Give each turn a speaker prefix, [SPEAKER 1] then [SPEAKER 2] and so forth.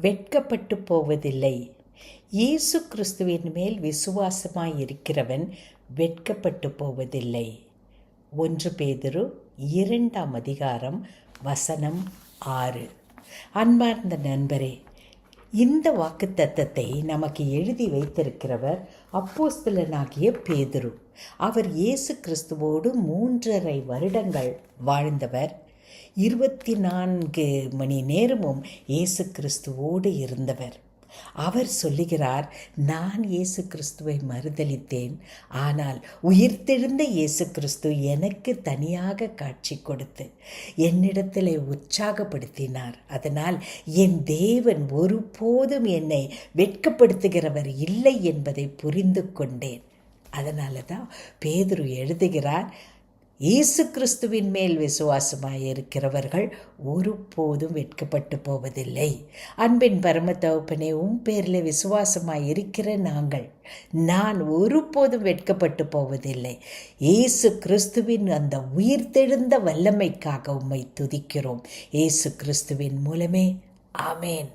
[SPEAKER 1] வெட்கப்பட்டு போவதில்லை. இயேசு கிறிஸ்துவின் மேல் விசுவாசமாய் இருக்கிறவன் வெட்கப்பட்டு போவதில்லை. ஒன்று பேதுரு இரண்டாம் அதிகாரம் வசனம் ஆறு. அன்பார்ந்த நண்பரே இந்த வாக்குத்தத்தத்தை நமக்கு எழுதி வைத்திருக்கிறவர் அப்போஸ்தலனாகிய பேதுரு. அவர் இயேசு கிறிஸ்துவோடு மூன்றரை வருடங்கள் வாழ்ந்தவர். இருபத்தி நான்கு மணி நேரமும் இயேசு கிறிஸ்துவோடு இருந்தவர். அவர் சொல்லுகிறார் நான் இயேசு கிறிஸ்துவை மறுதலித்தேன். ஆனால் உயிர்த்தெழுந்த இயேசு கிறிஸ்து எனக்கு தனியாக காட்சி கொடுத்து என்னிடத்தில் உற்சாகப்படுத்தினார். அதனால் என் தேவன் ஒருபோதும் என்னை வெட்கப்படுத்துகிறவர் இல்லை என்பதை புரிந்து கொண்டேன். அதனால தான் பேதுரு எழுதுகிறார் இயேசு கிறிஸ்துவின் மேல் விசுவாசமாய் இருக்கிறவர்கள் ஒருபோதும் வெட்கப்பட்டு போவதில்லை. அன்பின் பரம தகப்பனே உன் பேரில் விசுவாசமாய் இருக்கிற நாங்கள் நான் ஒருபோதும் வெட்கப்பட்டு போவதில்லை. இயேசு கிறிஸ்துவின் அந்த உயிர்த்தெழுந்த வல்லமைக்காக உம்மை துதிக்கிறோம். இயேசு கிறிஸ்துவின் மூலமே. ஆமேன்.